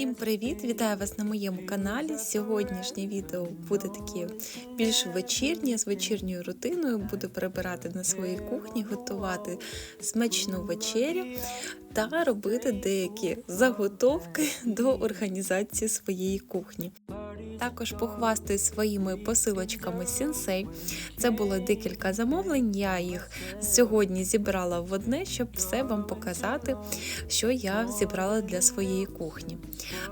Всім привіт! Вітаю вас на моєму каналі. Сьогоднішнє відео буде таке більш вечірнє, з вечірньою рутиною. Буду прибирати на своїй кухні, готувати смачну вечерю та робити деякі заготовки до організації своєї кухні. Також похвастаюсь своїми посилочками Сінсей. Це було декілька замовлень. Я їх сьогодні зібрала в одне, щоб все вам показати, що я зібрала для своєї кухні.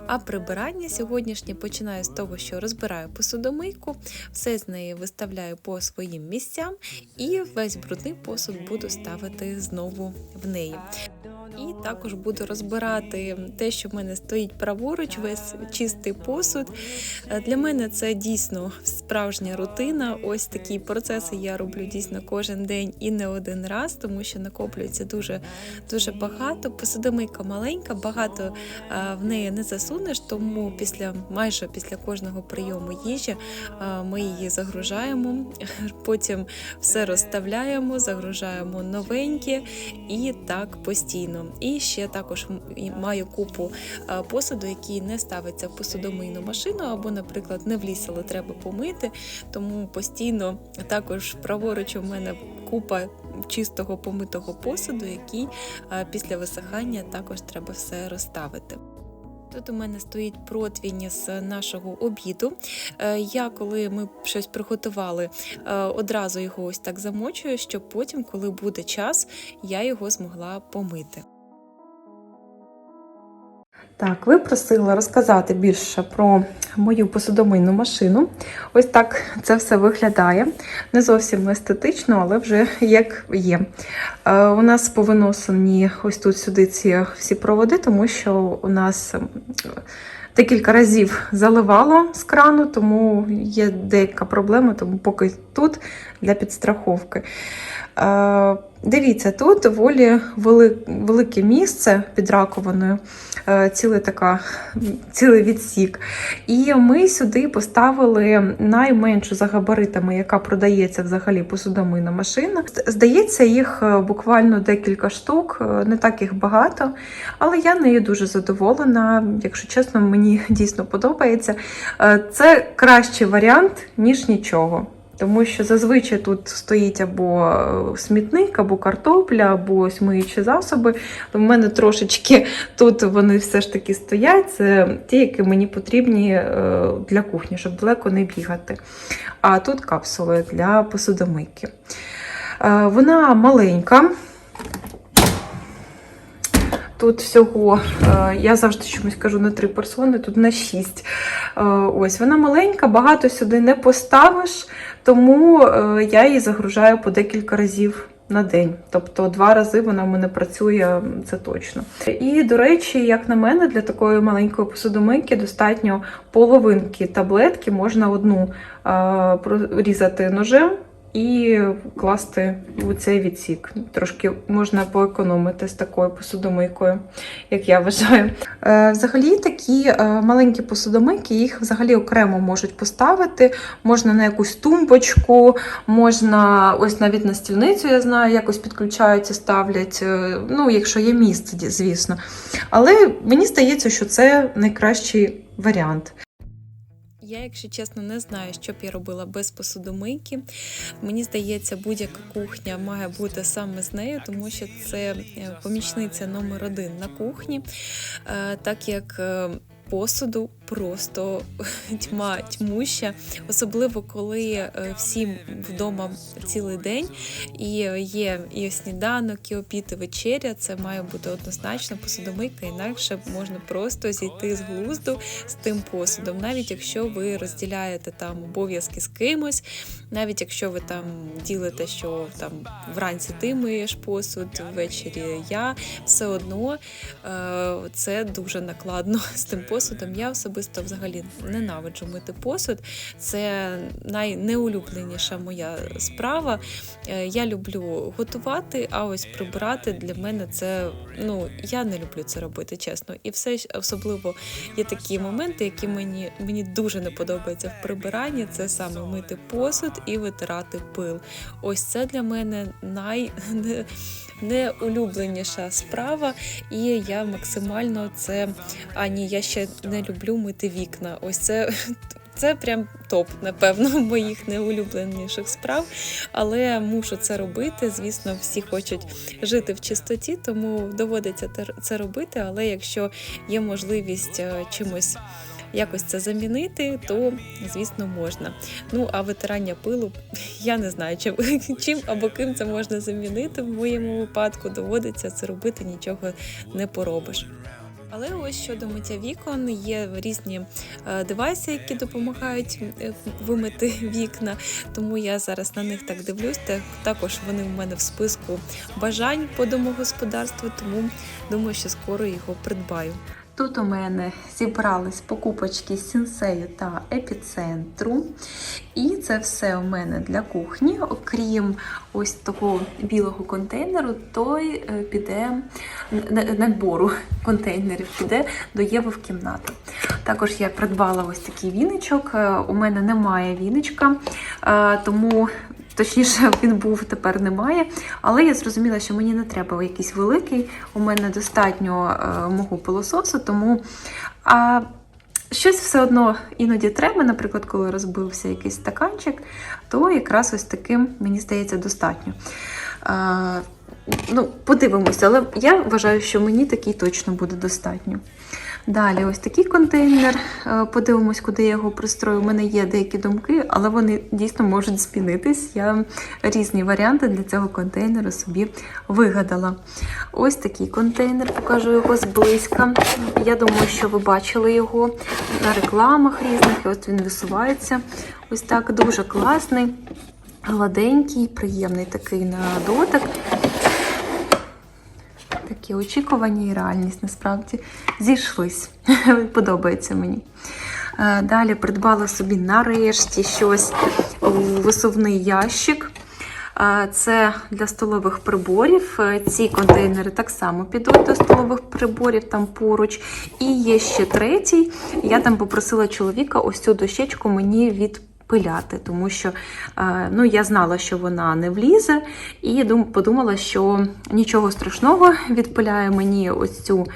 А прибирання сьогоднішнє починаю з того, що розбираю посудомийку, все з неї виставляю по своїм місцям, і весь брудний посуд буду ставити знову в неї. І також буду розбирати те, що в мене стоїть праворуч, весь чистий посуд. Е, Для мене це дійсно справжня рутина. Ось такі процеси я роблю дійсно кожен день і не один раз, тому що накоплюється дуже дуже багато. Посудомийка маленька, багато е, в неї не засунеш, тому після майже після кожного прийому їжі е, ми її загружаємо, потім все розставляємо, загружаємо новеньке і так постійно. І ще також маю купу е, посуду, який не ставиться в посудомийну машину, або, наприклад, не вліз, але треба помити. Тому постійно також праворуч у мене купа чистого помитого посуду, який е, після висихання також треба все розставити. Тут у мене стоїть противінь з нашого обіду. Е, Я, коли ми щось приготували, е, одразу його ось так замочую, щоб потім, коли буде час, я його змогла помити. Так, ви просили розказати більше про мою посудомийну машину. Ось так це все виглядає. Не зовсім естетично, але вже як є. Е, У нас повиносені ось тут сюди ці всі проводи, тому що у нас декілька разів заливало з крану, тому є деяка проблема, тому поки тут для підстраховки. Е, Дивіться, тут доволі вели- велике місце під раковиною, е, цілий, така, цілий відсік. І ми сюди поставили найменшу за габаритами, яка продається взагалі посудомийна машина. Здається, їх е, буквально декілька штук, не так їх багато, але я нею дуже задоволена. Якщо чесно, мені дійсно подобається. Це кращий варіант, ніж нічого. Тому що зазвичай тут стоїть або е, смітник, або картопля, або ось миючі засоби. У мене трошечки тут вони все ж таки стоять. Це ті, які мені потрібні е, для кухні, щоб далеко не бігати. А тут капсули для посудомийки. Е, Вона маленька. Тут всього, е, я завжди чомусь кажу на три персони, тут на шість. Е, Ось вона маленька, багато сюди не поставиш, тому е, я її загружаю по декілька разів на день. Тобто два рази вона в мене працює, це точно. І, до речі, як на мене, для такої маленької посудомийки достатньо половинки таблетки, можна одну прорізати ножем. І класти у цей відсік. Трошки можна поекономити з такою посудомийкою, як я вважаю. Е, взагалі, такі е, маленькі посудомийки, їх взагалі окремо можуть поставити. Можна на якусь тумбочку, можна ось навіть на стільницю, я знаю, якось підключаються, ставлять. е, ну, якщо є місце, звісно. Але мені здається, що це найкращий варіант. Я, якщо чесно, не знаю, що б я робила без посудомийки. Мені здається, будь-яка кухня має бути саме з нею, тому що це е, помічниця номер один на кухні, Е, так як е, посуду просто тьма тьмуща, особливо коли е, всім вдома цілий день і є і сніданок, і обід, і вечеря. Це має бути однозначно посудомийка, інакше можна просто зійти з глузду з тим посудом, навіть якщо ви розділяєте там обов'язки з кимось, навіть якщо ви там ділите, що там вранці ти миєш посуд, ввечері я, все одно е, це дуже накладно з тим посудом. Я особисто особисто взагалі ненавиджу мити посуд. Це найнеулюбленіша моя справа. Е, Я люблю готувати, а ось прибирати для мене це ну я не люблю це робити, чесно. І все особливо є такі моменти, які мені, мені дуже не подобаються в прибиранні. Це саме мити посуд і витирати пил. Ось це для мене най неулюбленіша справа, і я максимально це. А ні, я ще не люблю мити вікна. Ось це. Це прям топ, напевно, моїх неулюбленіших справ, але мушу це робити. Звісно, всі хочуть жити в чистоті, тому доводиться це робити. Але якщо є можливість е, чимось якось це замінити, то звісно можна. Ну а витирання пилу я не знаю, чим, чим або ким це можна замінити. В моєму випадку доводиться це робити, нічого не поробиш. Але ось щодо миття вікон є різні е, девайси, які допомагають е, вимити вікна. Тому я зараз на них так дивлюсь. Та- Також вони в мене в списку бажань по домогосподарству, тому думаю, що скоро його придбаю. Тут у мене зібрались покупочки з сінсею та епіцентру. І це все у мене для кухні. Окрім ось такого білого контейнеру, той е, піде набору контейнерів піде до Єви в кімнату. Також я придбала ось такий віничок. Е, У мене немає віничка, е, тому. Точніше, він був, тепер немає. Але я зрозуміла, що мені не треба якийсь великий. У мене достатньо е, мого пилососу, тому а, щось все одно іноді треба. Наприклад, коли розбився якийсь стаканчик, то якраз ось таким, мені здається, достатньо. А, ну, подивимося, але я вважаю, що мені такий точно буде достатньо. Далі, ось такий контейнер. Е, Подивимось, куди я його пристрою. У мене є деякі думки, але вони дійсно можуть змінитись. Я різні варіанти для цього контейнеру собі вигадала. Ось такий контейнер, покажу його зблизька. Я думаю, що ви бачили його на рекламах різних. І Ось він висувається. Ось так дуже класний, гладенький, приємний такий на дотик. Такі очікування і реальність насправді зійшлись. Подобається мені. Е, Далі придбала собі нарешті щось у висувний ящик. Е, Це для столових приборів. Е, Ці контейнери так само підуть до столових приборів там поруч. І є ще третій. Я там попросила чоловіка ось цю дощечку мені від пиляти, тому що е, ну, я знала, що вона не влізе, і подумала, що нічого страшного відпиляє мені ось цю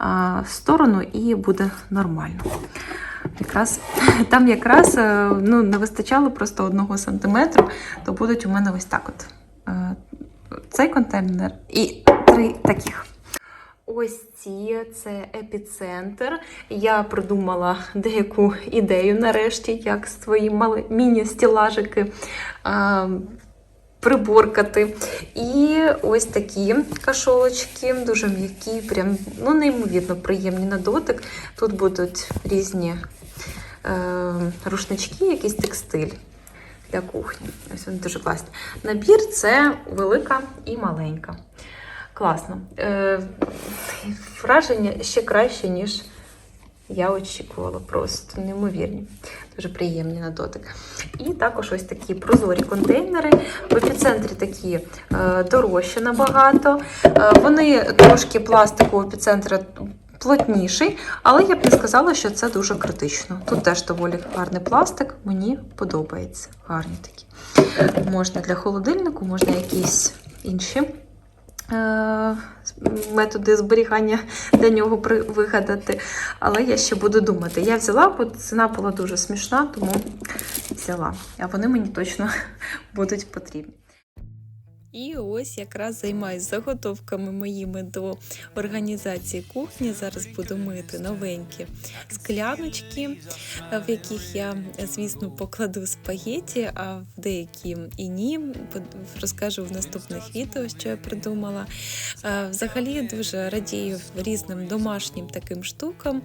е, сторону і буде нормально. Якраз там якраз е, ну, не вистачало просто одного сантиметру, то будуть у мене ось так от. Цей контейнер і три таких. Ось ці це епіцентр. Я придумала деяку ідею нарешті, як свої мали міні-стілажики приборкати. І ось такі кашолочки, дуже м'які, прям ну, неймовірно приємні на дотик. Тут будуть різні е, рушнички, якийсь текстиль. Для кухні. Ось вони дуже класні. Набір це велика і маленька. Класно. Е, враження ще краще, ніж я очікувала. Просто неймовірні. Дуже приємні на дотик. І також ось такі прозорі контейнери. В епіцентрі такі е, дорожчі набагато. Е, вони трошки пластику в епіцентрі плотніший, але я б не сказала, що це дуже критично. Тут теж доволі гарний пластик, мені подобається. Гарні такі. Можна для холодильнику, можна якісь інші методи зберігання для нього вигадати. Але я ще буду думати. Я взяла, бо ціна була дуже смішна, тому взяла. А вони мені точно будуть потрібні. І ось якраз займаюсь заготовками моїми до організації кухні. Зараз буду мити новенькі скляночки, в яких я, звісно, покладу спагеті, а в деякі і ні. Розкажу в наступних відео, що я придумала. Взагалі дуже радію різним домашнім таким штукам.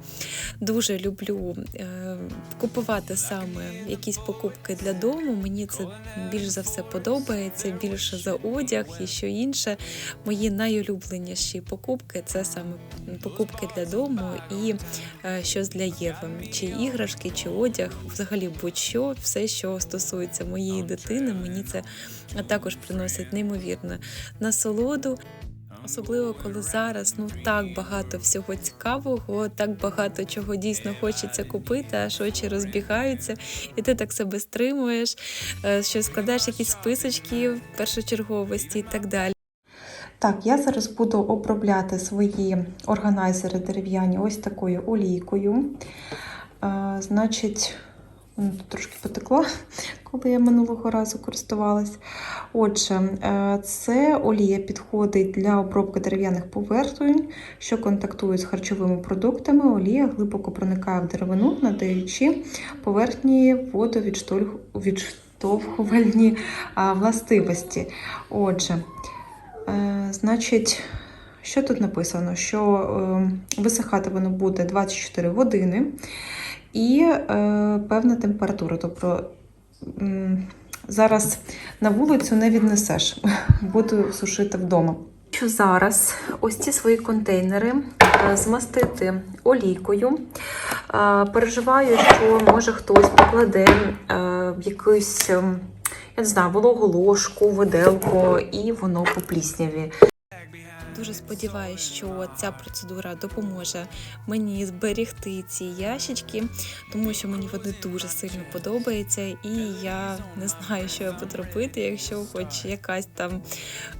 Дуже люблю е, купувати саме якісь покупки для дому. Мені це більш за все подобається, більше за одяг, і що інше. Мої найулюбленіші покупки це саме покупки для дому і е, щось для Єви. Чи іграшки, чи одяг, взагалі будь-що, все, що стосується моєї дитини, мені це також приносить неймовірну насолоду. Особливо коли зараз ну так багато всього цікавого, так багато чого дійсно хочеться купити, аж очі розбігаються, і ти так себе стримуєш, е, що складаєш якісь списочки першочерговості і так далі. Так, я зараз буду обробляти свої органайзери дерев'яні ось такою олійкою. Е, значить, воно тут трошки потекло, коли я минулого разу користувалась. Отже, е, це олія підходить для обробки дерев'яних поверхонь, що контактують з харчовими продуктами. Олія глибоко проникає в деревину, надаючи поверхні водовідштовхувальні властивості. Отже, Е, Значить, що тут написано? Що е, висихати воно буде 24 години і е, певна температура. Тобто зараз на вулицю не віднесеш, буду сушити вдома. Що зараз ось ці свої контейнери е, змастити олійкою. Е, Переживаю, що може хтось покладе е, якусь. ем, я не знаю, вологу ложку, виделку, і воно по плісняві. Дуже сподіваюся, що ця процедура допоможе мені зберегти ці ящички, тому що мені вони дуже сильно подобаються, і я не знаю, що я буду робити, якщо хоч якась там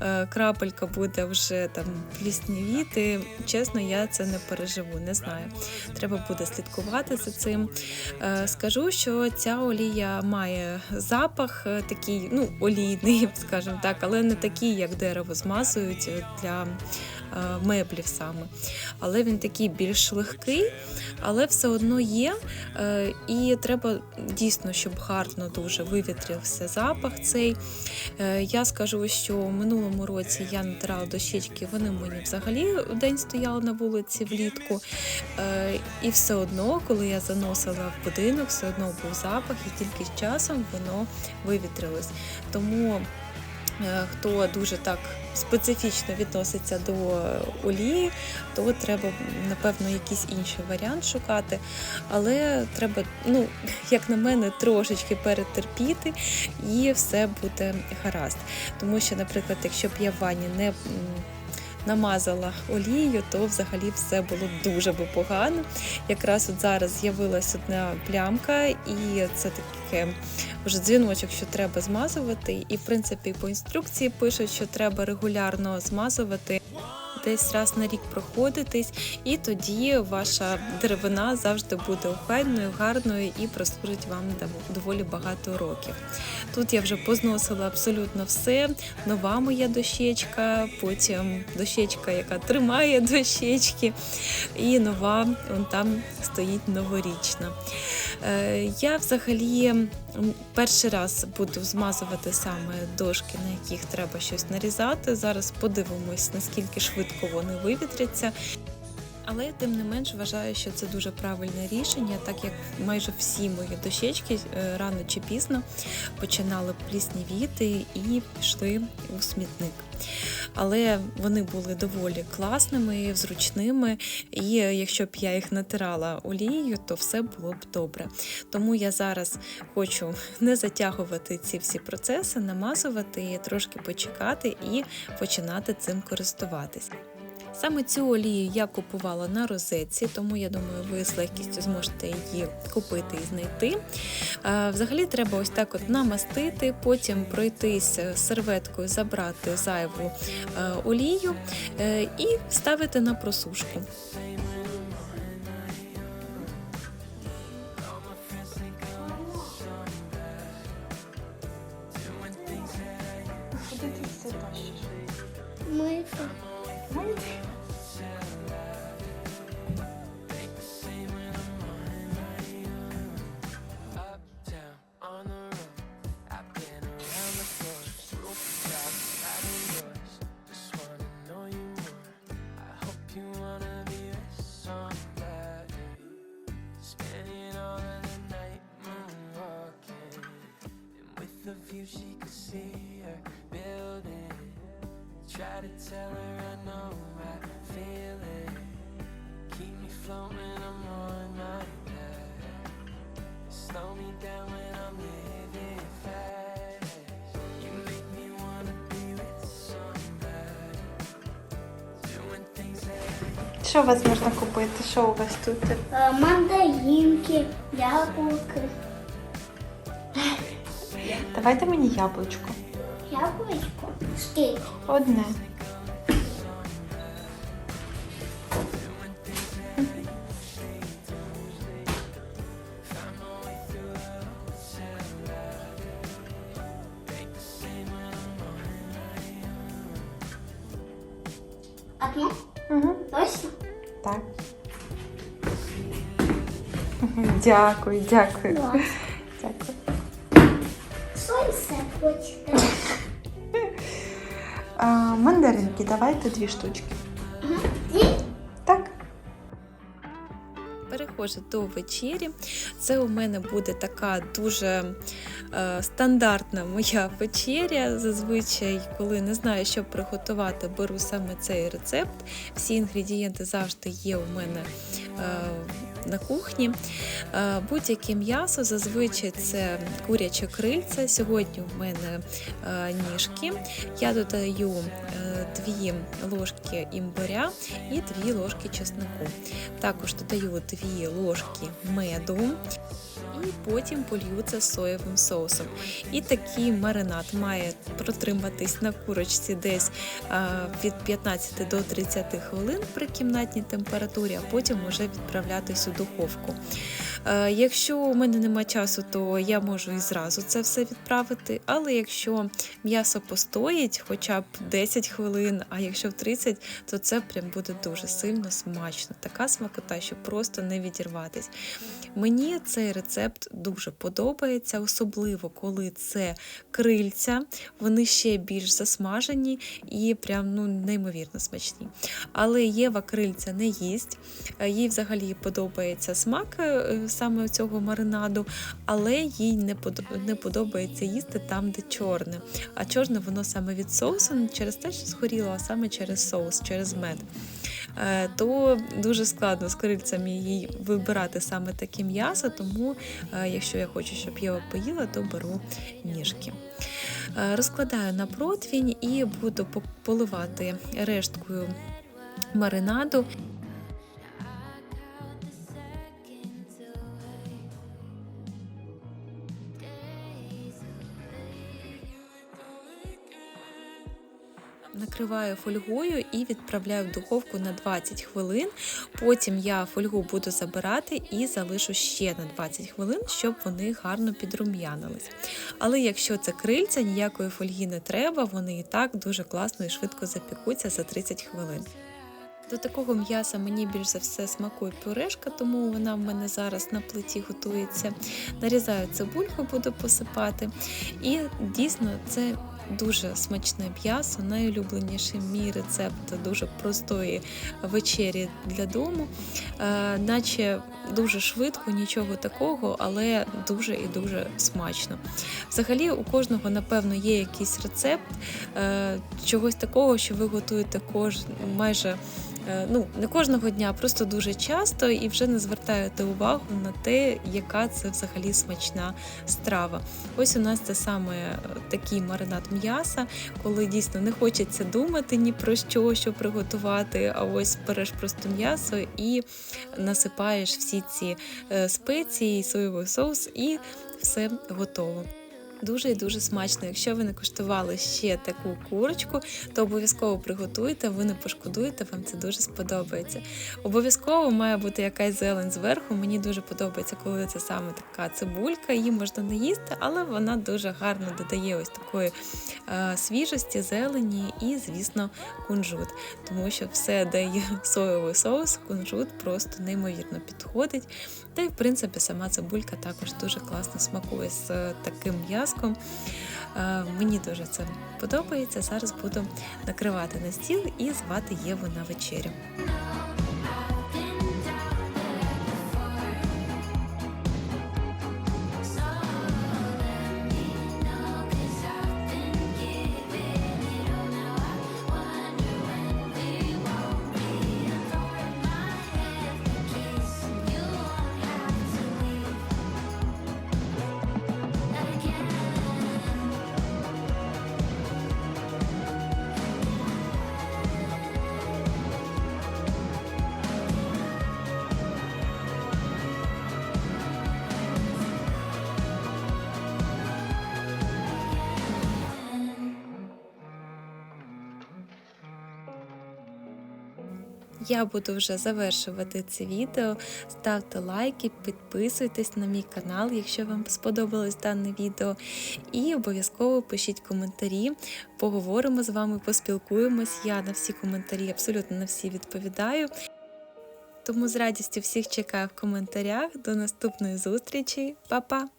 е, крапелька буде вже там пліснявіти. Чесно, я це не переживу, не знаю. Треба буде слідкувати за цим. Е, скажу, що ця олія має запах е, такий, ну, олійний, скажімо так, але не такий, як дерево змазують для меблів саме. Але він такий більш легкий, але все одно є. Е, І треба дійсно, щоб гарно дуже вивітрився запах цей. Е, Я скажу, що в минулому році я натирала дощечки, вони мені взагалі день стояли на вулиці влітку. Е, І все одно, коли я заносила в будинок, все одно був запах, і тільки з часом воно вивітрилось. Тому е, хто дуже так специфічно відноситься до олії, то треба, напевно, якийсь інший варіант шукати. Але треба, ну, як на мене, трошечки перетерпіти, і все буде гаразд. Тому що, наприклад, якщо б я в ванні не намазала олією, то взагалі все було дуже би погано. Якраз от зараз з'явилась одна плямка, і це таке вже дзвіночок, що треба змазувати. І в принципі по інструкції пишуть, що треба регулярно змазувати. Десь раз на рік проходитись, і тоді ваша деревина завжди буде охайною, гарною і прослужить вам доволі багато років. Тут я вже позносила абсолютно все. Нова моя дощечка, потім дощечка, яка тримає дощечки, і нова, вон там стоїть новорічна. Е, Я взагалі перший раз буду змазувати саме дошки, на яких треба щось нарізати. Зараз подивимось, наскільки швидко вони вивітряться. Але тим не менш вважаю, що це дуже правильне рішення, так як майже всі мої дощечки е, рано чи пізно починали пліснівіти і пішли у смітник. Але вони були доволі класними, зручними, і якщо б я їх натирала олією, то все було б добре. Тому я зараз хочу не затягувати ці всі процеси, намазувати, трошки почекати і починати цим користуватись. Саме цю олію я купувала на розетці, тому я думаю, ви з легкістю зможете її купити і знайти. Е, Взагалі треба ось так от намастити, потім пройтись серветкою, забрати зайву е, олію е, і ставити на просушку. Куди ти все тащиш? Що у вас можна купити? Що у вас тут? Е, Мандаринки, яблуки, Давайте мені яблучко. яблучко. Скільки? Одне. Одну? Угу. Точно? Так. Дякую, дякую. Клас. Дякую. Сонце хочете? А, мандаринки, давайте дві штучки. Ді? Так. Переходжу до вечері. Це у мене буде така дуже стандартна моя вечеря. Зазвичай, коли не знаю, що приготувати, беру саме цей рецепт. Всі інгредієнти завжди є у мене е, на кухні. Е, будь-яке м'ясо, зазвичай це куряче крильце. Сьогодні у мене е, ніжки. Я додаю е, 2 ложки імбиря і 2 ложки чеснику. Також додаю 2 ложки меду. І потім полью соєвим соусом. І такий маринад має протриматись на курочці десь від 15 до 30 хвилин при кімнатній температурі, а потім вже відправлятись у духовку. Якщо у мене немає часу, то я можу і зразу це все відправити. Але якщо м'ясо постоїть хоча б 10 хвилин, а якщо в 30, то це прям буде дуже сильно смачно. Така смакота, що просто не відірватись. Мені цей рецепт дуже подобається, особливо коли це крильця, вони ще більш засмажені і прям ну неймовірно смачні. Але Єва крильця не їсть, е, їй взагалі подобається смак е, саме цього маринаду, але їй не подобається їсти там, де чорне. А чорне воно саме від соусу, через те, що згоріло, а саме через соус, через мед. Е, То дуже складно з крильцями їй вибирати саме таке м'ясо, тому е, якщо я хочу, щоб Єва поїла, то беру ніжки. Е, Розкладаю на противінь і буду по- поливати решткою маринаду. Накриваю фольгою і відправляю в духовку на 20 хвилин. Потім я фольгу буду забирати і залишу ще на 20 хвилин, щоб вони гарно підрум'янились. Але якщо це крильця, ніякої фольги не треба, вони і так дуже класно і швидко запікуться за 30 хвилин. До такого м'яса мені більш за все смакує пюрешка, тому вона в мене зараз на плиті готується. Нарізаю цибульку, буду посипати. І дійсно це дуже смачне м'ясо, найулюбленіший мій рецепт дуже простої вечері для дому. Е, наче дуже швидко, нічого такого, але дуже і дуже смачно. Взагалі, у кожного, напевно, є якийсь рецепт е, чогось такого, що ви готуєте кож... майже ну, не кожного дня, а просто дуже часто і вже не звертаєте увагу на те, яка це взагалі смачна страва. Ось у нас це саме е, такий маринад м'яса, коли дійсно не хочеться думати ні про що, що приготувати, а ось береш просто м'ясо і насипаєш всі ці е, спеції, соєвий соус, і все готово. Дуже і дуже смачно. Якщо ви не куштували ще таку курочку, то обов'язково приготуйте, ви не пошкодуєте, вам це дуже сподобається. Обов'язково має бути якась зелень зверху. Мені дуже подобається, коли це саме така цибулька. Її можна не їсти, але вона дуже гарно додає ось такої е, свіжості, зелені і, звісно, кунжут. Тому що все, де є соєвий соус, кунжут просто неймовірно підходить. Та й в принципі сама цибулька також дуже класно смакує з е, таким м'язком. Е, Мені дуже це подобається. Зараз буду накривати на стіл і звати Єву на вечерю. Я буду вже завершувати це відео. Ставте лайки, підписуйтесь на мій канал, якщо вам сподобалось дане відео. І обов'язково пишіть коментарі. Поговоримо з вами, поспілкуємось. Я на всі коментарі, абсолютно на всі відповідаю. Тому з радістю всіх чекаю в коментарях. До наступної зустрічі. Па-па!